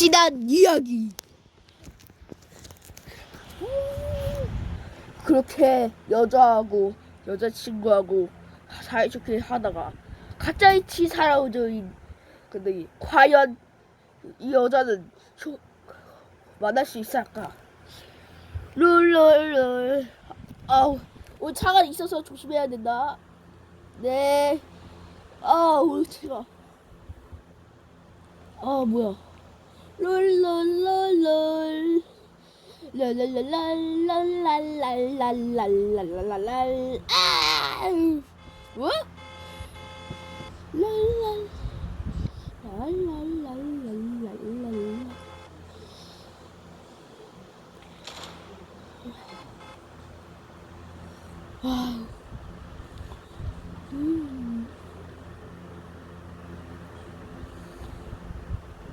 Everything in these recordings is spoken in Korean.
지난 이야기. 그렇게 여자하고 여자친구하고 사이좋게 하다가 갑자기 사라져인 근데 이- 과연 이 여자는 쇼- 만날 수 있을까? 룰룰룰 아우 오늘 차가 있어서 조심해야 된다. 네. 아 오늘 차가 아 뭐야 롤롤롤롤 랄랄랄랄랄랄랄랄랄랄랄랄 아 뭐? 랄랄 랄랄랄랄랄랄 아 음.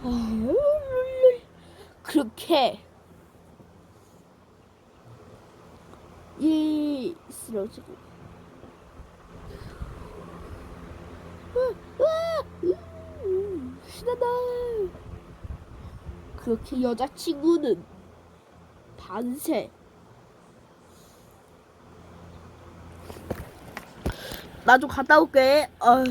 아, 그렇게 이 쓰러지고. 음, 신나다. 그렇게 여자친구는 반세. 나 좀 갔다 올게. 어.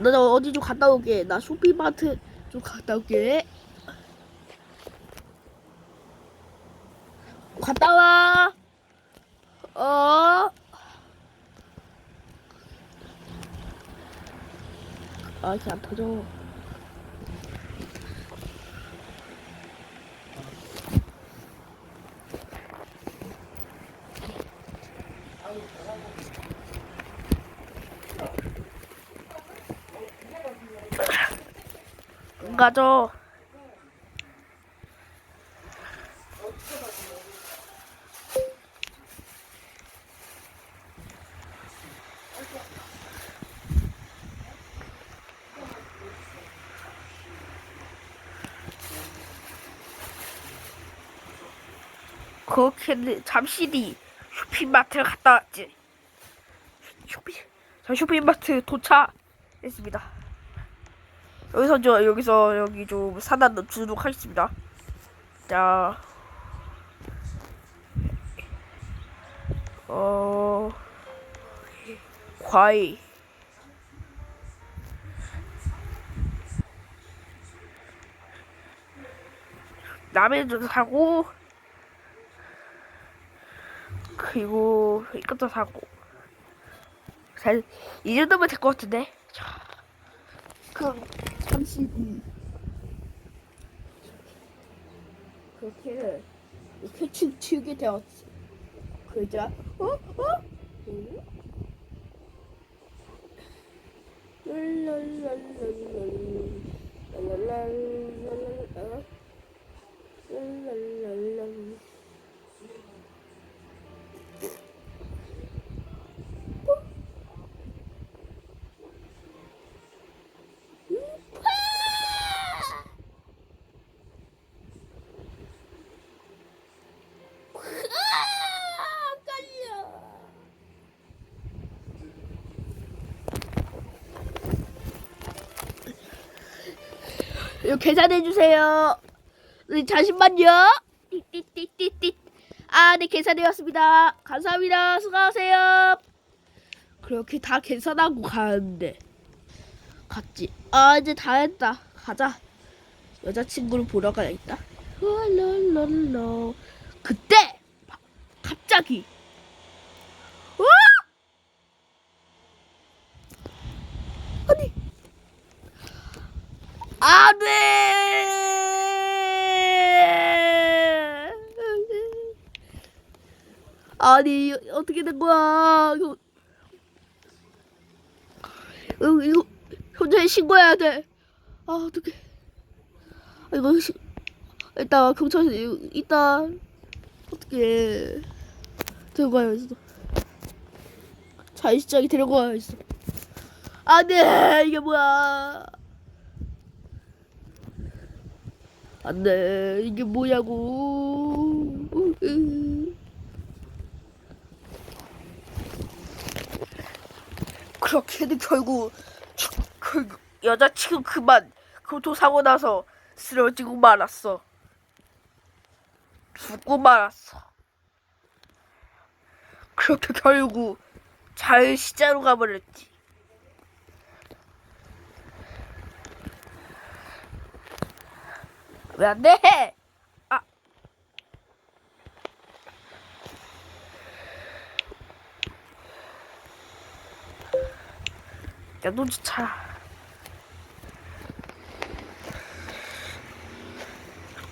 나 어디 좀 갔다 올게. 나 쇼핑마트 좀 갔다 올게 갔다 와. 어. 아, 이렇게 안 터져. 안 가져. 그렇게 잠시 뒤 쇼핑마트를 갔다 왔지. 쇼핑, 자 쇼핑마트 도착했습니다. 여기서 저 여기서 여기 좀 사다 주도록 하겠습니다. 자, 어, 과일. 라면도 사고 그리고 이것도 사고. 잘, 이 정도면 될 것 같은데? 자, 그럼 뒤 그렇게 이렇게 춤추게 되었지 그자 어? 어? 응? 랄랄랄랄랄. 랄랄랄랄랄. 랄랄랄랄. 아, 이거 계산해 주세요. 네, 잠시만요. 띠띠띠띠띠. 아, 네 계산해 왔습니다. 감사합니다. 수고하세요. 그렇게 다 계산하고 가는데 갔지. 아, 이제 다 했다. 가자. 여자친구를 보러 가야겠다. 그때 바- 갑자기 와! 아니 안 돼. 아니 어떻게 된 거야? 이거 이거, 이거 현재 신고해야 돼 아 어떡해. 아, 이거 시, 일단 경찰서 이거 일단 어떻게 들어가야겠어 자의시장에 데려가야겠어 안 돼 이게 뭐야 안돼 이게 뭐냐고 그렇게는 결국 결국 여자친구 그만 교통사고 나서 쓰러지고 말았어. 죽고 말았어. 그렇게 결국 자유시장으로 가버렸지. 왜 안 돼? 아. 야, 너 진짜.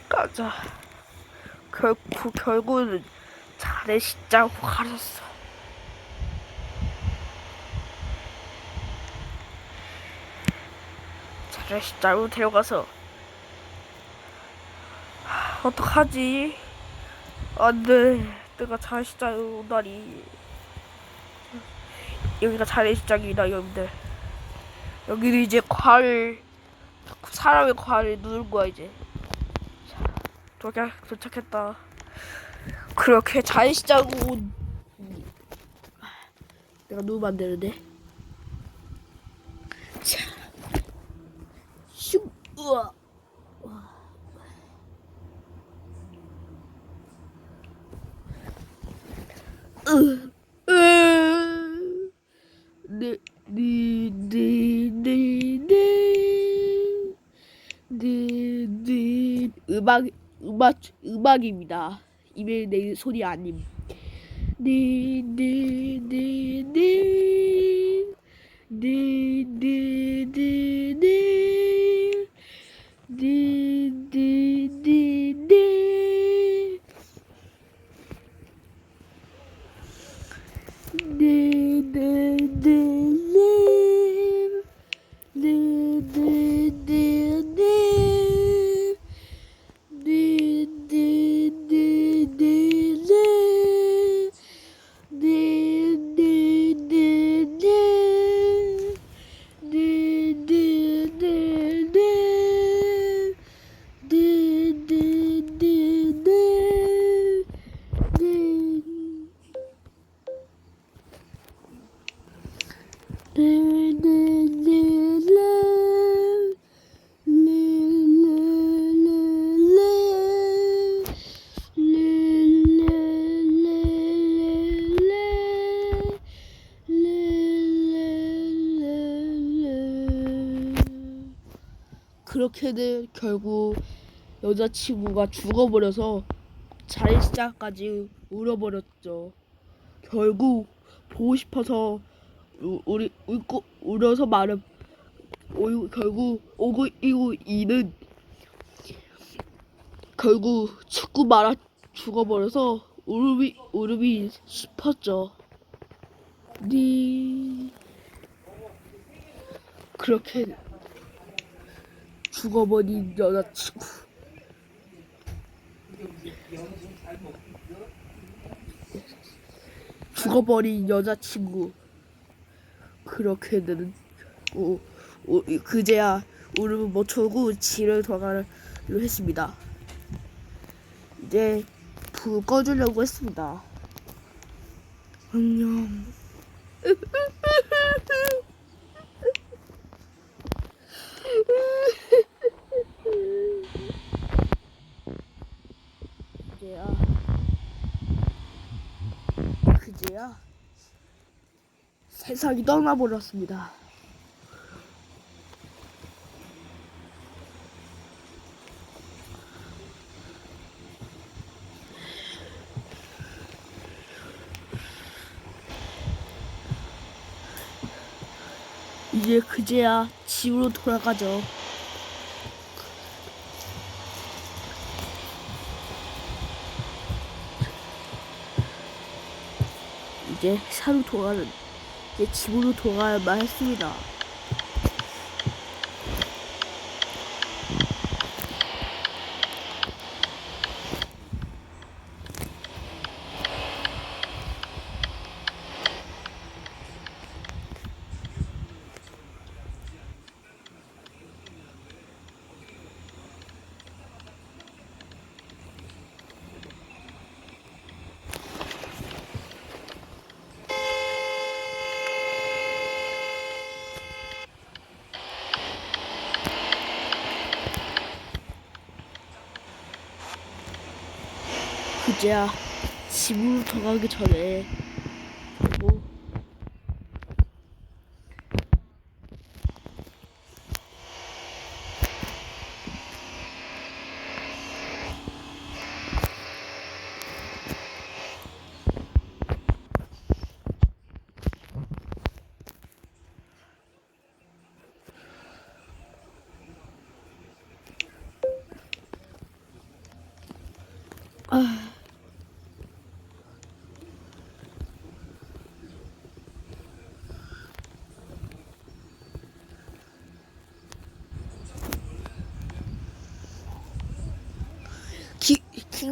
가자. 결국, 결국은 자네 시자고 가렸어. 자네 시자로 데려가서 하, 어떡하지? 안 돼. 내가 시자로 오다니. 여기가 자네 시장이다, 여러분들. 여기는 이제 과를, 사람의 과를 누른 거야, 이제. 도착, 도착했다. 그렇게 자유시장으로 온- 내가 누우면 안 되는데. 자, 슉, 우와. 으, 으, 네, 네, 네, 네, 네. 네, 네. 음악, 음악, 음악입니다. 입에 내 소리 아님. 네, 네, 네, 네. 그렇게는 결국 여자친구가 죽어버려서 자리시장까지 울어버렸죠. 결국 보고 싶어서 우- 우리 울고 울어서 말은 오, 결국 오고 이고 이는 결국 죽고 말아 죽어버려서 울음이 울음이 싶었죠. 네 그렇게 죽어버린 여자친구. 죽어버린 여자친구. 그렇게는 오, 오, 그제야 울음을 멈추고 집을 돌아가려 했습니다. 이제 불 꺼주려고 했습니다. 안녕. 그제야 그제야 세상이 떠나버렸습니다. 이제 그제야 집으로 돌아가죠. 이제 산으로 돌아가는 이제 집으로 돌아가야만 했습니다. 이제야 집으로 돌아가기 전에 하고 기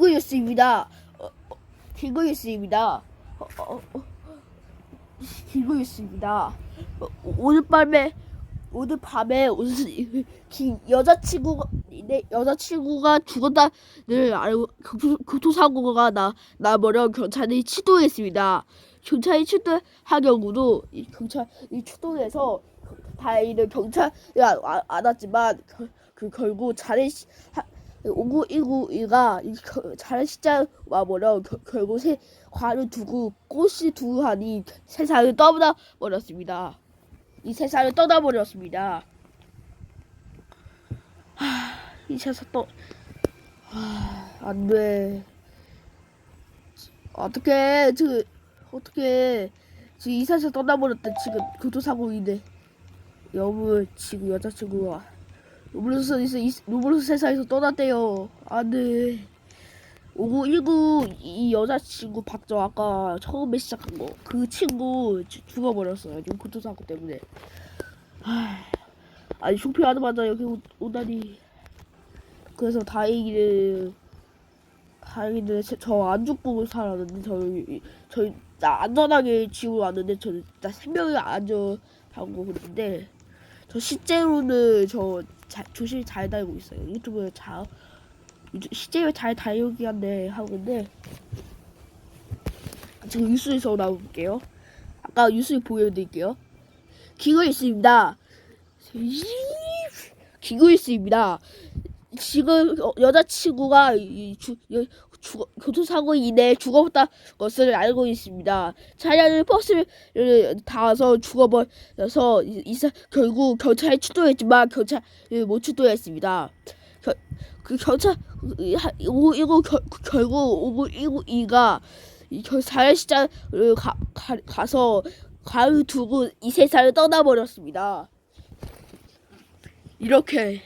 기구유스입니다. 어, 어, 기구유스입니다. 어, 오늘 밤에 오늘 밤에 여자친구가 내 여자친구가 죽었다를 알고 교토, 교토사고가 나 나버려 경찰이 출동했습니다. 경찰이 출동한 경우도 이 경찰이 출동해서 다행히는 경찰이 안, 안, 안 왔지만 그, 그 결국 자네 5919가 자네 시장 와버려 겨- 결국 세 과를 두고 꽃이 두 한이 세상을 떠나 버렸습니다. 이 세상을 떠나 버렸습니다. 하, 이 세상 또, 하, 안 돼. 어떻게, 지금, 어떻게, 지금 이 세상 떠나 버렸대. 지금 교통사고인데. 여보, 지금 여자친구가 로블록스, 로블록스 세상에서 떠났대요. 안 돼. 5919, 이 여자친구 박정 아까 처음에 시작한 거. 그 친구 주- 죽어버렸어요. 교통사고 때문에. 하, 아니, 쇼핑하자마자 여기 오, 오다니. 그래서 다행히는, 다행히는 저 안 죽고 살았는데, 저희, 저희, 나 안전하게 지고 왔는데, 저는 나 생명이 안전하고 그랬는데, 저 실제로는 저 자, 조심히 잘 다니고 있어요. 유튜브에 잘, 실제로 잘 다니긴 한데, 하는데, 지금 뉴스에서 나올게요. 아까 뉴스 보여드릴게요. 기고 있습니다. 지금 어, 여자친구가 죽어, 교통사고 인해 죽어버렸다 것을 알고 있습니다. 차량을 버스를 닿아서 죽어버려서 이, 이 사- 결국 경찰에 출동했지만 경찰을 못 출동했습니다. 겨, 그 경찰 오고 이거 결국 이거 이가 자연시장을 가, 가, 가서 가을 두고 이 세상을 떠나버렸습니다. 이렇게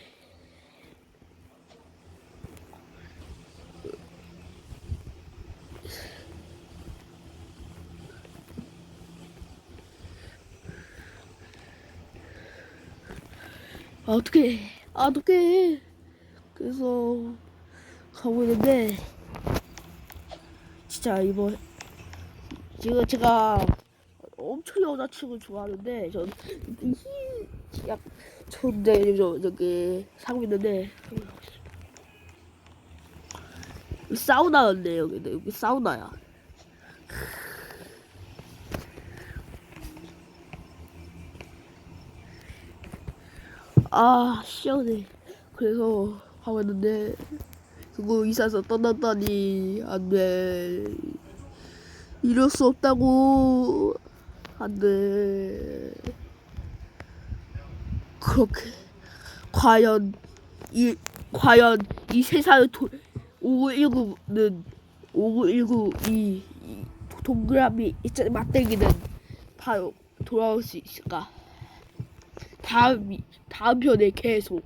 아, 어떻게 아, 어떻게 그래서 가고 있는데 진짜 이번 지금 제가 엄청 여자친구 좋아하는데 저는 약 좋은데 저 저기 사고 있는데 사우나였네 여기 여기 사우나야. 아 시원해. 그래서 하고 있는데 그거 이사서 떠났다니 안돼. 이럴 수 없다고 안돼. 그렇게 과연 이 과연 이 세상의 도, 5919는 5919 이, 이 동그라미 있잖아 맞대기는 바로 돌아올 수 있을까? 다음 이- 다음 편에 계속